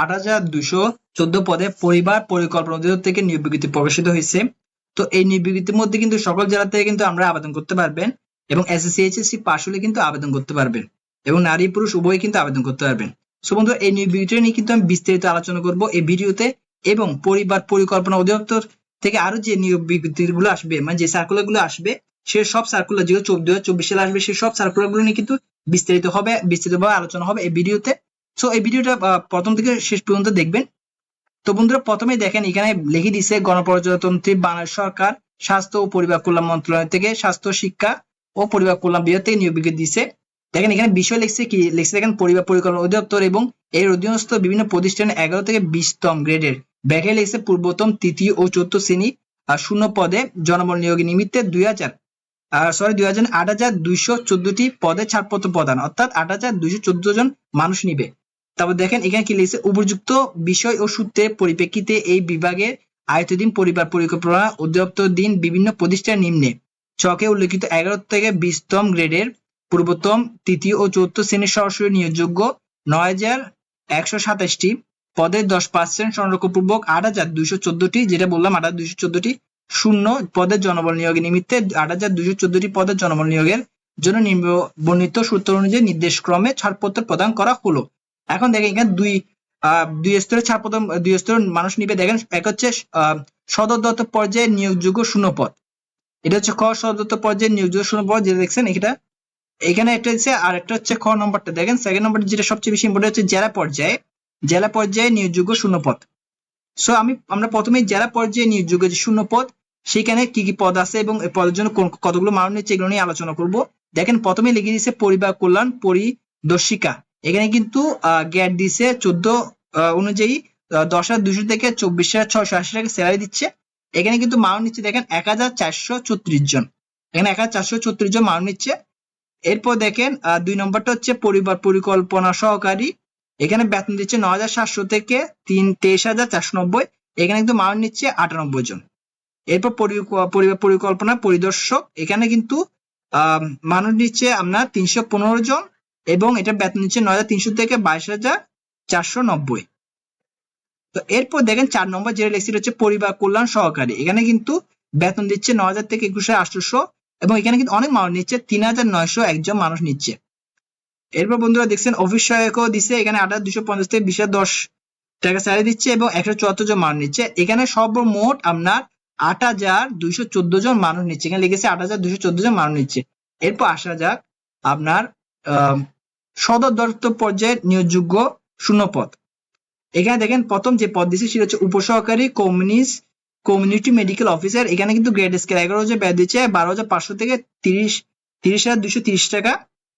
আট হাজার দুশো চোদ্দ পদে পরিবার পরিকল্পনা অধিদপ্তর থেকে নিয়োগ বিজ্ঞপ্তি প্রকাশিত হয়েছে। তো এই নিয়োগ বিজ্ঞপ্তির মধ্যে কিন্তু সকল জেলা থেকে কিন্তু আমরা আবেদন করতে পারবেন এবং এসএসসি এইচএসসি পাশ হলে কিন্তু আবেদন করতে পারবেন এবং নারী, পুরুষ, উভয় কিন্তু আবেদন করতে পারবেন। সো বন্ধু, এই নিয়োগ বিজ্ঞপ্তি নিয়ে কিন্তু আমি বিস্তারিত আলোচনা করব এই ভিডিওতে এবং পরিবার পরিকল্পনা অধিদপ্তর থেকে আরও যে নিয়োগ বিজ্ঞপ্তিগুলো আসবে মানে যে সার্কুলারগুলো আসবে, সে সব সার্কুলার যেগুলো চোদ্দ, চব্বিশ সালে আসবে সেই সব সার্কুলারগুলো নিয়ে কিন্তু বিস্তারিত হবে, বিস্তারিতভাবে আলোচনা হবে এই ভিডিওতে। সো এই ভিডিওটা প্রথম থেকে শেষ পর্যন্ত দেখবেন। তো বন্ধুরা, প্রথমেই দেখেন, এখানে লিখে দিছে গণপ্রজাতন্ত্রী বাংলাদেশ সরকার, স্বাস্থ্য ও পরিবার কল্যাণ মন্ত্রণালয় থেকে স্বাস্থ্য, শিক্ষা ও পরিবার কল্যাণ বিভাগ থেকে নিয়োগ বিজ্ঞপ্তি দিছে। দেখেন, এখানে বিষয় লিখছে কি? লিখছে দেখেন, পরিবার পরিকল্পনা অধিদপ্তর এবং এর অধীনস্থ বিভিন্ন প্রতিষ্ঠান এগারো থেকে বিশতম গ্রেডের। ব্যাখ্যায় লিখছে, পূর্বতম তৃতীয় ও চতুর্থ শ্রেণি, আর শূন্য পদে জনবল নিয়োগের নিমিত্তে দুই হাজার সরি দুই হাজার আট হাজার দুইশো চোদ্দটি পদে ছাড়পত্র প্রদান, অর্থাৎ আট হাজার দুইশো চোদ্দ জন মানুষ নিবে। তারপর দেখেন, এখানে কি লিখছে, উপযুক্ত বিষয় ও সূত্রের পরিপ্রেক্ষিতে এই বিভাগের আয়তদিন পরিবার পরিকল্পনা অধিদপ্তর দিন বিভিন্ন প্রতিষ্ঠান নিম্নে। ছকে উল্লেখিত এগারো থেকে বিশতম গ্রেডের পূর্বতম তৃতীয় ও চতুর্থ শ্রেণির সরাসরি নিয়োগযোগ্য নয় হাজার একশো সাতাশটি পদের দশ পার্সেন্ট সংরক্ষণপূর্বক আট হাজার দুইশো চোদ্দটি, যেটা বললাম আট হাজার দুইশো চোদ্দটি, শূন্য পদের জনবল নিয়োগের নিমিত্তে আট হাজার দুইশো চোদ্দটি পদের জনবল নিয়োগের জন্য নিম্ন বর্ণিত সূত্র অনুযায়ী নির্দেশক্রমে ছাড়পত্র প্রদান করা হলো। এখন দেখেন এখানে দুই দুই স্তরের ছাড়পত্র দুই স্তরের মানুষ নিবে। দেখেন, এক হচ্ছে সদর দপ্তর পর্যায়ে নিয়োগযোগ্য শূন্য পদ এটা হচ্ছে খ সদর দপ্তর পর্যায়ে নিয়োগযোগ্য শূন্য পদ যেটা দেখছেন এটা এখানে একটা হচ্ছে আর একটা হচ্ছে খ নম্বরটা। দেখেন সেকেন্ড নম্বর যেটা সবচেয়ে বেশি ইম্পর্টেন্ট হচ্ছে জেলা পর্যায়ে। জেলা পর্যায়ে নিয়োগযোগ্য শূন্য পদ সো আমি, আমরা প্রথমে জেলা পর্যায়ে নিয়োগযোগ্য যে শূন্য পদ সেখানে কি কি পদ আছে এবং পদের জন্য কোন, কতগুলো মান নিচ্ছে এগুলো নিয়ে আলোচনা করব। দেখেন প্রথমে লিখে দিয়েছে পরিবার কল্যাণ, পরিদর্শিকা। এখানে কিন্তু গ্যাট দিছে চোদ্দ অনুযায়ী দশ হাজার দুশো থেকে চব্বিশ হাজার ছয়শো আশি টাকা স্যালারি দিচ্ছে। এখানে কিন্তু মান নিচ্ছে দেখেন এক হাজার চারশো ছত্রিশ জন। এখানে এক হাজার চারশো ছত্রিশ জন মান নিচ্ছে। এরপর দেখেন দুই নম্বরটা হচ্ছে পরিবার পরিকল্পনা সহকারী। এখানে বেতন দিচ্ছে ন হাজার সাতশো থেকে তিন তেইশ হাজার চারশো নব্বই। এখানে কিন্তু মান নিচ্ছে আটানব্বই জন। এরপর পরিবার পরিকল্পনা পরিদর্শক। এখানে কিন্তু মানুষ নিচ্ছে আপনার তিনশো পনেরো জন। এবং এটা বেতন নিচ্ছে নয় হাজার তিনশো থেকে বাইশ হাজার চারশো নব্বই। তো এরপর দেখেন চার নম্বর যেটা লেখছি হচ্ছে পরিবার কল্যাণ সহকারী। এখানে কিন্তু বেতন দিচ্ছে ন হাজার থেকে একুশ হাজার আটশোশো এবং এখানে কিন্তু অনেক মানুষ নিচ্ছে, তিন হাজার নয়শো একজন মানুষ নিচ্ছে। এরপর বন্ধুরা দেখছেন, অফিস সহায়কও দিচ্ছে এখানে আট হাজার দুশো পঞ্চাশ থেকে বিশ হাজার দশ টাকা স্যালারি দিচ্ছে এবং একশো চুয়াত্তর জন মানুষ নিচ্ছে। এখানে সর্বমোট আপনার আট হাজার দুইশো চোদ্দ জন মানুষ নিচ্ছে। এখানে লিখেছে আট হাজার দুইশো চোদ্দ জন মানুষ নিচ্ছে। এরপর আসা যাক আপনার সদর দপ্তর পর্যায়ে নিয়োগযোগ্য শূন্য পদ এখানে দেখেন প্রথম যে পদ দিচ্ছে সেটা হচ্ছে উপসহকারী কমিউনিস্ট কমিউনিটি মেডিকেল অফিসার। এখানে কিন্তু গ্রেড স্কেল এগারো হাজার ব্যয় দিচ্ছে, বারো হাজার পাঁচশো থেকে তিরিশ তিরিশ হাজার দুশো তিরিশ টাকা।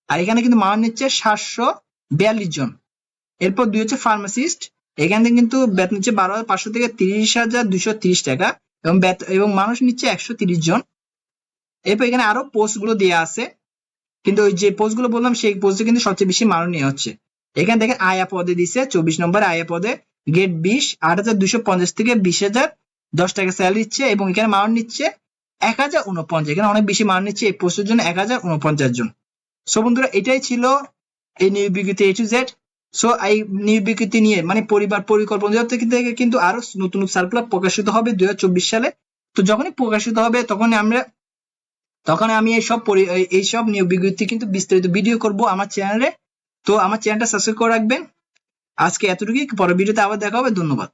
আর এখানে কিন্তু মান নিচ্ছে সাতশো বিয়াল্লিশ জন। এরপর দুই হচ্ছে ফার্মাসিস্ট। এখান কিন্তু বেতন নিচ্ছে বারো হাজার পাঁচশো থেকে তিরিশ হাজার দুশো তিরিশ টাকা এবং এবং মানুষ নিচ্ছে একশো তিরিশ জন। এরপর এখানে আরও পোস্টগুলো দেওয়া আছে। কিন্তু ওই যে পোস্টগুলো বললাম, সেই পোস্টে কিন্তু সবচেয়ে বেশি মানুষ নেওয়া হচ্ছে। এখানে দেখেন, আয়া পদে দিছে চব্বিশ নম্বর আয়া পদে গেট বিশ, আট হাজার দুশো পঞ্চাশ থেকে বিশ হাজার দশ টাকা স্যালারি দিচ্ছে এবং এখানে মানুষ নিচ্ছে এক হাজার উনপঞ্চাশ। এখানে অনেক বেশি মানুষ নিচ্ছে এই পোস্টের জন্য এক হাজার উনপঞ্চাশ জন। সো বন্ধুরা, এটাই ছিল এই নিয়োগ বিজ্ঞপ্তি এ টু জেড সো এই নিয়োগ বিজ্ঞপ্তি নিয়ে মানে পরিবার পরিকল্পনা থেকে কিন্তু আরও নতুন সার্কুলার প্রকাশিত হবে দুই হাজার চব্বিশ সালে। তো যখনই প্রকাশিত হবে, তখনই আমরা তখন আমি এইসব এইসব নিয়োগ বিজ্ঞপ্তি কিন্তু বিস্তারিত ভিডিও করব আমার চ্যানেলে। তো আমার চ্যানেলটা সাবস্ক্রাইব করে রাখবেন। আজকে এতটুকুই। পরের ভিডিওতে আবার দেখা হবে। ধন্যবাদ।